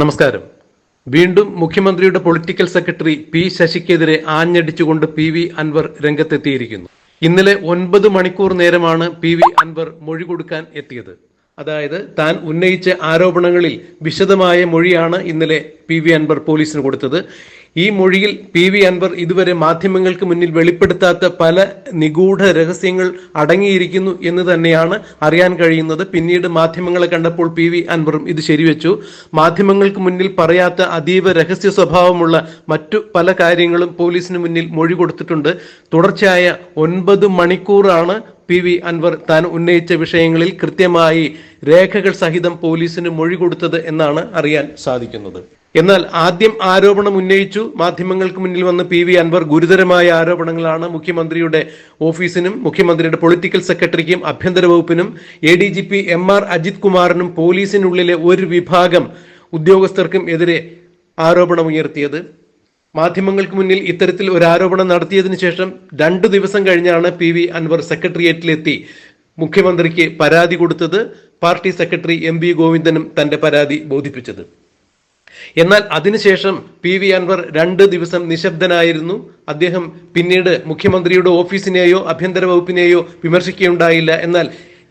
നമസ്കാരം. വീണ്ടും മുഖ്യമന്ത്രിയുടെ പൊളിറ്റിക്കൽ സെക്രട്ടറി പി ശശിക്കെതിരെ ആഞ്ഞടിച്ചുകൊണ്ട് പി വി അൻവർ രംഗത്തെത്തിയിരിക്കുന്നു. ഇന്നലെ ഒൻപത് മണിക്കൂർ നേരമാണ് പി വി അൻവർ മൊഴി കൊടുക്കാൻ എത്തിയത്. അതായത് താൻ ഉന്നയിച്ച ആരോപണങ്ങളിൽ വിശദമായ മൊഴിയാണ് ഇന്നലെ പി വി അൻവർ പോലീസിന് കൊടുത്തത്. ഈ മൊഴിയിൽ പി വി അൻവർ ഇതുവരെ മാധ്യമങ്ങൾക്ക് മുന്നിൽ വെളിപ്പെടുത്താത്ത പല നിഗൂഢ രഹസ്യങ്ങൾ അടങ്ങിയിരിക്കുന്നു എന്ന് തന്നെയാണ് അറിയാൻ കഴിയുന്നത്. പിന്നീട് മാധ്യമങ്ങളെ കണ്ടപ്പോൾ പി വി അൻവറും ഇത് ശരിവെച്ചു. മാധ്യമങ്ങൾക്ക് മുന്നിൽ പറയാത്ത അതീവ രഹസ്യ സ്വഭാവമുള്ള മറ്റു പല കാര്യങ്ങളും പോലീസിന് മുന്നിൽ മൊഴി കൊടുത്തിട്ടുണ്ട്. തുടർച്ചയായ ഒൻപത് മണിക്കൂറാണ് പി വി അൻവർ താൻ ഉന്നയിച്ച വിഷയങ്ങളിൽ കൃത്യമായി രേഖകൾ സഹിതം പോലീസിന് മൊഴി കൊടുത്തത് എന്നാണ് അറിയാൻ സാധിക്കുന്നത്. എന്നാൽ ആദ്യം ആരോപണം ഉന്നയിച്ചു. മാധ്യമങ്ങൾക്ക് മുന്നിൽ വന്ന് പി വി അൻവർ ഗുരുതരമായ ആരോപണങ്ങളാണ് മുഖ്യമന്ത്രിയുടെ ഓഫീസിനും മുഖ്യമന്ത്രിയുടെ പൊളിറ്റിക്കൽ സെക്രട്ടറിക്കും ആഭ്യന്തര വകുപ്പിനും A D G P M R Ajith കുമാറിനും പോലീസിനുള്ളിലെ ഒരു വിഭാഗം ഉദ്യോഗസ്ഥർക്കും എതിരെ ആരോപണമുയർത്തിയത് മാധ്യമങ്ങൾക്ക് മുന്നിൽ ഇത്തരത്തിൽ ഒരു ആരോപണം നടത്തിയതിനു ശേഷം രണ്ടു ദിവസം കഴിഞ്ഞാണ് പി വി അൻവർ സെക്രട്ടേറിയറ്റിലെത്തി മുഖ്യമന്ത്രിക്ക് പരാതി കൊടുത്തത്. പാർട്ടി സെക്രട്ടറി എം വി ഗോവിന്ദനും തന്റെ പരാതി ബോധിപ്പിച്ചത്. എന്നാൽ അതിനുശേഷം പി വി അൻവർ രണ്ട് ദിവസം നിശബ്ദനായിരുന്നു. അദ്ദേഹം പിന്നീട് മുഖ്യമന്ത്രിയുടെ ഓഫീസിനെയോ ആഭ്യന്തര വകുപ്പിനെയോ വിമർശിക്കുകയുണ്ടായില്ല. എന്നാൽ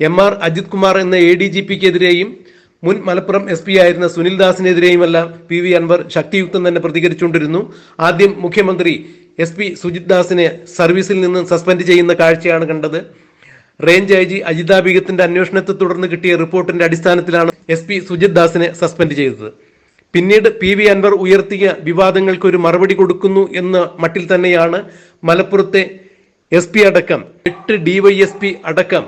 എം ആർ അജിത് കുമാർ എന്ന എ ഡി ജി പിക്കെതിരെയും മുൻ മലപ്പുറം എസ് പി ആയിരുന്ന സുനിൽ ദാസിനെതിരെയുമെല്ലാം പി വി അൻവർ ശക്തിയുക്തം തന്നെ പ്രതികരിച്ചുകൊണ്ടിരുന്നു. ആദ്യം മുഖ്യമന്ത്രി എസ് പി സുജിത് ദാസിനെ സർവീസിൽ നിന്ന് സസ്പെൻഡ് ചെയ്യുന്ന കാഴ്ചയാണ് കണ്ടത്. റേഞ്ച് ഐ ജി അജിതാ അന്വേഷണത്തെ തുടർന്ന് കിട്ടിയ റിപ്പോർട്ടിന്റെ അടിസ്ഥാനത്തിലാണ് എസ് പി സുജിത് ദാസിനെ സസ്പെൻഡ് ചെയ്തത്. പിന്നീട് പി വി അൻവർ ഉയർത്തിയ വിവാദങ്ങൾക്ക് ഒരു മറുപടി കൊടുക്കുന്നു എന്ന മട്ടിൽ തന്നെയാണ് മലപ്പുറത്തെ എസ് പി അടക്കം എട്ട് ഡിവൈഎസ്പി അടക്കം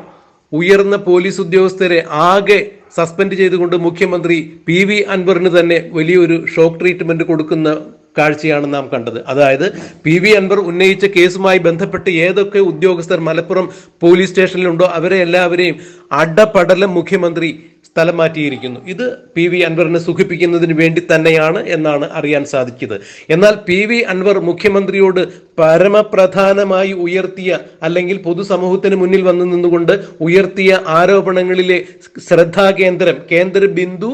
ഉയർന്ന പോലീസ് ഉദ്യോഗസ്ഥരെ ആകെ സസ്പെൻഡ് ചെയ്തുകൊണ്ട് മുഖ്യമന്ത്രി പി വി അൻവറിന് തന്നെ വലിയൊരു ഷോക്ക് ട്രീറ്റ്മെന്റ് കൊടുക്കുന്ന കാഴ്ചയാണ് നാം കണ്ടത്. അതായത് പി വി അൻവർ ഉന്നയിച്ച കേസുമായി ബന്ധപ്പെട്ട് ഏതൊക്കെ ഉദ്യോഗസ്ഥർ മലപ്പുറം പോലീസ് സ്റ്റേഷനിലുണ്ടോ അവരെ എല്ലാവരെയും അടപടലം മുഖ്യമന്ത്രി സ്ഥലം മാറ്റിയിരിക്കുന്നു. ഇത് പി വി അൻവറിനെ സുഖിപ്പിക്കുന്നതിന് വേണ്ടി തന്നെയാണ് എന്നാണ് അറിയാൻ സാധിച്ചത്. എന്നാൽ പി വി അൻവർ മുഖ്യമന്ത്രിയോട് പരമപ്രധാനമായി ഉയർത്തിയ അല്ലെങ്കിൽ പൊതുസമൂഹത്തിന് മുന്നിൽ വന്നു നിന്നുകൊണ്ട് ഉയർത്തിയ ആരോപണങ്ങളിലെ ശ്രദ്ധാകേന്ദ്രം കേന്ദ്ര Bindu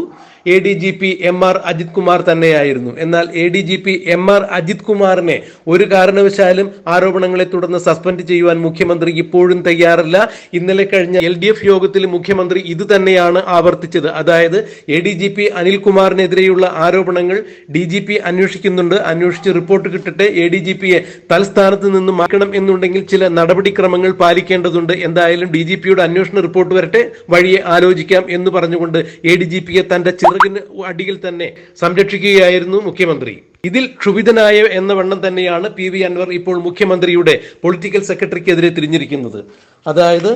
A D G P M R Ajith Kumar തന്നെയായിരുന്നു. എന്നാൽ A D G P M R Ajith കുമാറിനെ ഒരു കാരണവശാലും ആരോപണങ്ങളെ തുടർന്ന് സസ്പെൻഡ് ചെയ്യുവാൻ മുഖ്യമന്ത്രി ഇപ്പോഴും തയ്യാറല്ല. ഇന്നലെ കഴിഞ്ഞ എൽ ഡി എഫ് യോഗത്തിൽ മുഖ്യമന്ത്രി ഇത് തന്നെയാണ് ആവർത്തിച്ചത്. അതായത് എ ഡി ജി പി അനിൽകുമാറിനെതിരെയുള്ള ആരോപണങ്ങൾ ഡി ജി പി അന്വേഷിക്കുന്നുണ്ട്. അന്വേഷിച്ച് റിപ്പോർട്ട് കിട്ടട്ടെ എ ഡി ജി പിയെ തൽസ്ഥാനത്ത് നിന്ന് മാറ്റണം എന്നുണ്ടെങ്കിൽ ചില നടപടിക്രമങ്ങൾ പാലിക്കേണ്ടതുണ്ട്. എന്തായാലും ഡി ജി പിയുടെ അന്വേഷണ റിപ്പോർട്ട് വരട്ടെ വഴിയെ ആലോചിക്കാം എന്ന് പറഞ്ഞുകൊണ്ട് എ ഡി ജി പിയെ തന്റെ ചിറകിന് അടിയിൽ തന്നെ സംരക്ഷിക്കുകയായിരുന്നു മുഖ്യമന്ത്രി. ഇതിൽ ക്ഷുഭിതനായ എന്ന വണ്ണം തന്നെയാണ് പി വി അൻവർ ഇപ്പോൾ മുഖ്യമന്ത്രിയുടെ പൊളിറ്റിക്കൽ സെക്രട്ടറിക്കെതിരെ തിരിഞ്ഞിരിക്കുന്നത്. അതായത്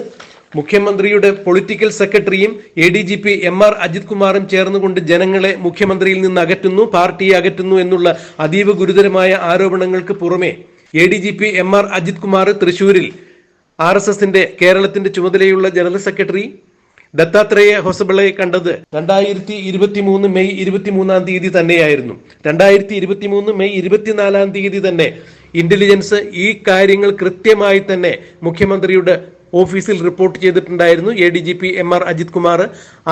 മുഖ്യമന്ത്രിയുടെ പൊളിറ്റിക്കൽ സെക്രട്ടറിയും A D G P M R Ajith കുമാറും ചേർന്നുകൊണ്ട് ജനങ്ങളെ മുഖ്യമന്ത്രിയിൽ നിന്ന് അകറ്റുന്നു പാർട്ടിയെ അകറ്റുന്നു എന്നുള്ള അതീവ ഗുരുതരമായ ആരോപണങ്ങൾക്ക് പുറമെ A D G P M R Ajith Kumar തൃശൂരിൽ ആർ എസ് എസിന്റെ കേരളത്തിന്റെ ചുമതലയുള്ള ജനറൽ സെക്രട്ടറി ദത്താത്രേയ ഹൊസബിളെ കണ്ടത് രണ്ടായിരത്തി ഇരുപത്തി മൂന്ന് മെയ് ഇരുപത്തിമൂന്നാം തീയതി തന്നെയായിരുന്നു. രണ്ടായിരത്തി ഇരുപത്തി മൂന്ന് മെയ് ഇരുപത്തിനാലാം തീയതി തന്നെ ഇന്റലിജൻസ് ഈ കാര്യങ്ങൾ കൃത്യമായി തന്നെ മുഖ്യമന്ത്രിയുടെ ഓഫീസിൽ റിപ്പോർട്ട് ചെയ്തിട്ടുണ്ടായിരുന്നു. A D G P M R Ajith Kumar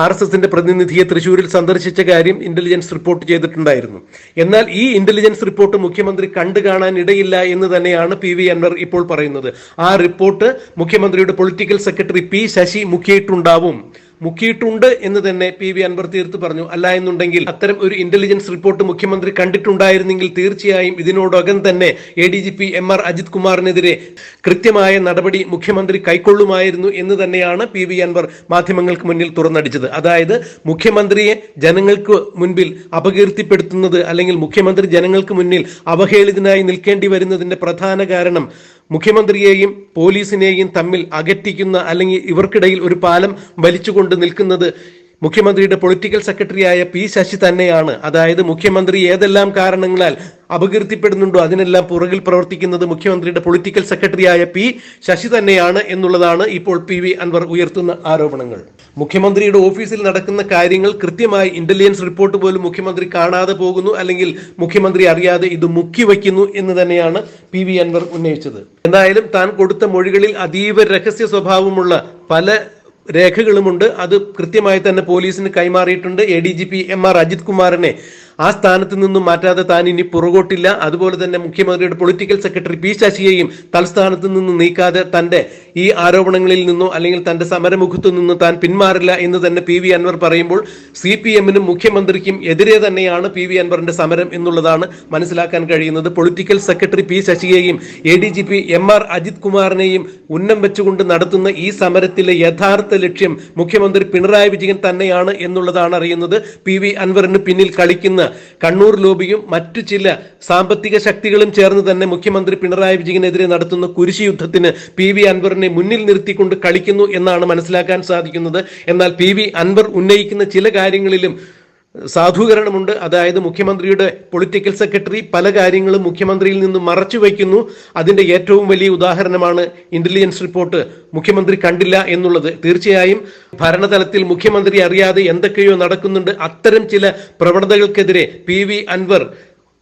R S എസിന്റെ പ്രതിനിധിയെ തൃശൂരിൽ സന്ദർശിച്ച കാര്യം ഇന്റലിജൻസ് റിപ്പോർട്ട് ചെയ്തിട്ടുണ്ടായിരുന്നു. എന്നാൽ ഈ ഇന്റലിജൻസ് റിപ്പോർട്ട് മുഖ്യമന്ത്രി കണ്ടു കാണാൻ ഇടയില്ല എന്ന് തന്നെയാണ് പി വി അൻവർ ഇപ്പോൾ പറയുന്നത്. ആ റിപ്പോർട്ട് മുഖ്യമന്ത്രിയുടെ പൊളിറ്റിക്കൽ സെക്രട്ടറി പി ശശി മുഖിയിട്ടുണ്ടാവും മുക്കിയിട്ടുണ്ട് എന്ന് തന്നെ പി വി അൻവർ തീർത്ത് പറഞ്ഞു. അല്ല എന്നുണ്ടെങ്കിൽ അത്തരം ഒരു ഇന്റലിജൻസ് റിപ്പോർട്ട് മുഖ്യമന്ത്രി കണ്ടിട്ടുണ്ടായിരുന്നെങ്കിൽ തീർച്ചയായും ഇതിനോടകം തന്നെ A D G P M R Ajith കുമാറിനെതിരെ കൃത്യമായ നടപടി മുഖ്യമന്ത്രി കൈക്കൊള്ളുമായിരുന്നു എന്ന് തന്നെയാണ് പി വി അൻവർ മാധ്യമങ്ങൾക്ക് മുന്നിൽ തുറന്നടിച്ചത്. അതായത് മുഖ്യമന്ത്രിയെ ജനങ്ങൾക്ക് മുൻപിൽ അപകീർത്തിപ്പെടുത്തുന്നത് അല്ലെങ്കിൽ മുഖ്യമന്ത്രി ജനങ്ങൾക്ക് മുന്നിൽ അവഹേളിതനായി നിൽക്കേണ്ടി വരുന്നതിന്റെ പ്രധാന കാരണം മുഖ്യമന്ത്രിയെയും പോലീസിനെയും തമ്മിൽ അകറ്റിക്കുന്ന അല്ലെങ്കിൽ ഇവർക്കിടയിൽ ഒരു പാലം വലിച്ചുകൊണ്ട് നിൽക്കുന്നത് മുഖ്യമന്ത്രിയുടെ പൊളിറ്റിക്കൽ സെക്രട്ടറിയായ പി ശശി തന്നെയാണ്. അതായത് മുഖ്യമന്ത്രി ഏതെല്ലാം കാരണങ്ങളാൽ അപകീർത്തിപ്പെടുന്നുണ്ടോ അതിനെല്ലാം പുറകിൽ പ്രവർത്തിക്കുന്നത് മുഖ്യമന്ത്രിയുടെ പൊളിറ്റിക്കൽ സെക്രട്ടറിയായ പി ശശി തന്നെയാണ് എന്നുള്ളതാണ് ഇപ്പോൾ പി അൻവർ ഉയർത്തുന്ന ആരോപണങ്ങൾ. മുഖ്യമന്ത്രിയുടെ ഓഫീസിൽ നടക്കുന്ന കാര്യങ്ങൾ കൃത്യമായി ഇന്റലിജൻസ് റിപ്പോർട്ട് പോലും മുഖ്യമന്ത്രി കാണാതെ പോകുന്നു അല്ലെങ്കിൽ മുഖ്യമന്ത്രി അറിയാതെ ഇത് മുക്കി വയ്ക്കുന്നു എന്ന് തന്നെയാണ് പി വി അൻവർ ഉന്നയിച്ചത്. എന്തായാലും താൻ കൊടുത്ത മൊഴികളിൽ അതീവ രഹസ്യ സ്വഭാവമുള്ള പല രേഖകളുമുണ്ട്. അത് കൃത്യമായി തന്നെ പോലീസിന് കൈമാറിയിട്ടുണ്ട്. A D G P M R Ajith കുമാറിനെ ആ സ്ഥാനത്ത് നിന്നും മാറ്റാതെ താൻ ഇനി പുറകോട്ടില്ല. അതുപോലെ തന്നെ മുഖ്യമന്ത്രിയുടെ പൊളിറ്റിക്കൽ സെക്രട്ടറി പി ശശിയെയും തൽസ്ഥാനത്ത് നിന്ന് നീക്കാതെ തന്റെ ഈ ആരോപണങ്ങളിൽ നിന്നോ അല്ലെങ്കിൽ തന്റെ സമരമുഖത്തു നിന്ന് താൻ പിന്മാറില്ല എന്ന് തന്നെ പി വി അൻവർ പറയുമ്പോൾ സി പി എമ്മിനും മുഖ്യമന്ത്രിക്കും എതിരെ തന്നെയാണ് പി വി അൻവറിന്റെ സമരം എന്നുള്ളതാണ് മനസ്സിലാക്കാൻ കഴിയുന്നത്. Political secretary P ശശിയെയും A D G P M R Ajith കുമാറിനെയും ഉന്നം വെച്ചുകൊണ്ട് നടത്തുന്ന ഈ സമരത്തിലെ യഥാർത്ഥ ലക്ഷ്യം മുഖ്യമന്ത്രി പിണറായി വിജയൻ തന്നെയാണ് എന്നുള്ളതാണ് അറിയുന്നത്. പി വി അൻവറിന് പിന്നിൽ കളിക്കുന്ന കണ്ണൂർ ലോബിയും മറ്റു ചില സാമ്പത്തിക ശക്തികളും ചേർന്ന് തന്നെ മുഖ്യമന്ത്രി പിണറായി വിജയനെതിരെ നടത്തുന്ന കുരിശി യുദ്ധത്തിന് പി വി അൻവറിനെ മുന്നിൽ നിർത്തിക്കൊണ്ട് കളിക്കുന്നു എന്നാണ് മനസ്സിലാക്കാൻ സാധിക്കുന്നത്. എന്നാൽ പി വി അൻവർ ഉന്നയിക്കുന്ന ചില കാര്യങ്ങളിലും സാധൂകരണമുണ്ട്. അതായത് മുഖ്യമന്ത്രിയുടെ പൊളിറ്റിക്കൽ സെക്രട്ടറി പല കാര്യങ്ങളും മുഖ്യമന്ത്രിയിൽ നിന്ന് മറച്ചു വയ്ക്കുന്നു. അതിന്റെ ഏറ്റവും വലിയ ഉദാഹരണമാണ് ഇന്റലിജൻസ് റിപ്പോർട്ട്. മുഖ്യമന്ത്രി കണ്ടില്ല എന്നുള്ളത് തീർച്ചയായും. ഭരണതലത്തിൽ മുഖ്യമന്ത്രി അറിയാതെ എന്തൊക്കെയോ നടക്കുന്നുണ്ട്. അത്തരം ചില പ്രവണതകൾക്കെതിരെ പി വി അൻവർ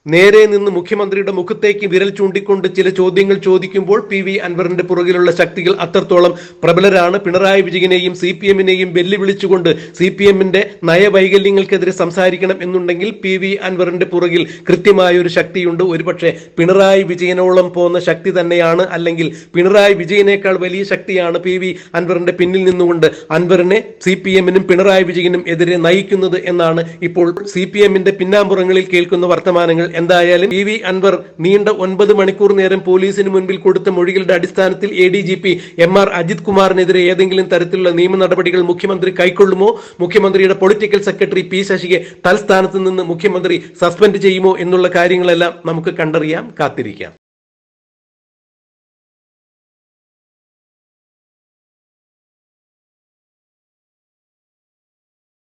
നേരെ നിന്ന് മുഖ്യമന്ത്രിയുടെ മുഖത്തേക്ക് വിരൽ ചൂണ്ടിക്കൊണ്ട് ചില ചോദ്യങ്ങൾ ചോദിക്കുമ്പോൾ പി വി അൻവറിന്റെ പുറകിലുള്ള ശക്തികൾ അത്രത്തോളം പ്രബലരാണ്. പിണറായി വിജയനെയും സി പി എമ്മിനെയും വെല്ലുവിളിച്ചുകൊണ്ട് സി പി എമ്മിന്റെ നയവൈകല്യങ്ങൾക്കെതിരെ സംസാരിക്കണം എന്നുണ്ടെങ്കിൽ പി വി അൻവറിന്റെ പുറകിൽ കൃത്യമായ ഒരു ശക്തിയുണ്ട്. ഒരുപക്ഷെ പിണറായി വിജയനോളം പോകുന്ന ശക്തി തന്നെയാണ് അല്ലെങ്കിൽ പിണറായി വിജയനേക്കാൾ വലിയ ശക്തിയാണ് പി വി അൻവറിന്റെ പിന്നിൽ നിന്നുകൊണ്ട് അൻവറിനെ സി പി എമ്മിനും പിണറായി വിജയനും എതിരെ നയിക്കുന്നത് എന്നാണ് ഇപ്പോൾ സി പി എമ്മിന്റെ പിന്നാമ്പുറങ്ങളിൽ കേൾക്കുന്ന വർത്തമാനങ്ങൾ എന്തായാലും പി വി അൻവർ നീണ്ട ഒൻപത് മണിക്കൂർ നേരം പോലീസിന് മുൻപിൽ കൊടുത്ത മൊഴികളുടെ അടിസ്ഥാനത്തിൽ A D G P M R Ajith കുമാറിനെതിരെ ഏതെങ്കിലും തരത്തിലുള്ള നിയമ നടപടികൾ മുഖ്യമന്ത്രി കൈക്കൊള്ളുമോ? മുഖ്യമന്ത്രിയുടെ പൊളിറ്റിക്കൽ സെക്രട്ടറി പി ശശിയെ തൽസ്ഥാനത്ത് നിന്ന് മുഖ്യമന്ത്രി സസ്പെൻഡ് ചെയ്യുമോ? എന്നുള്ള കാര്യങ്ങളെല്ലാം നമുക്ക് കണ്ടറിയാം കാത്തിരിക്കാം.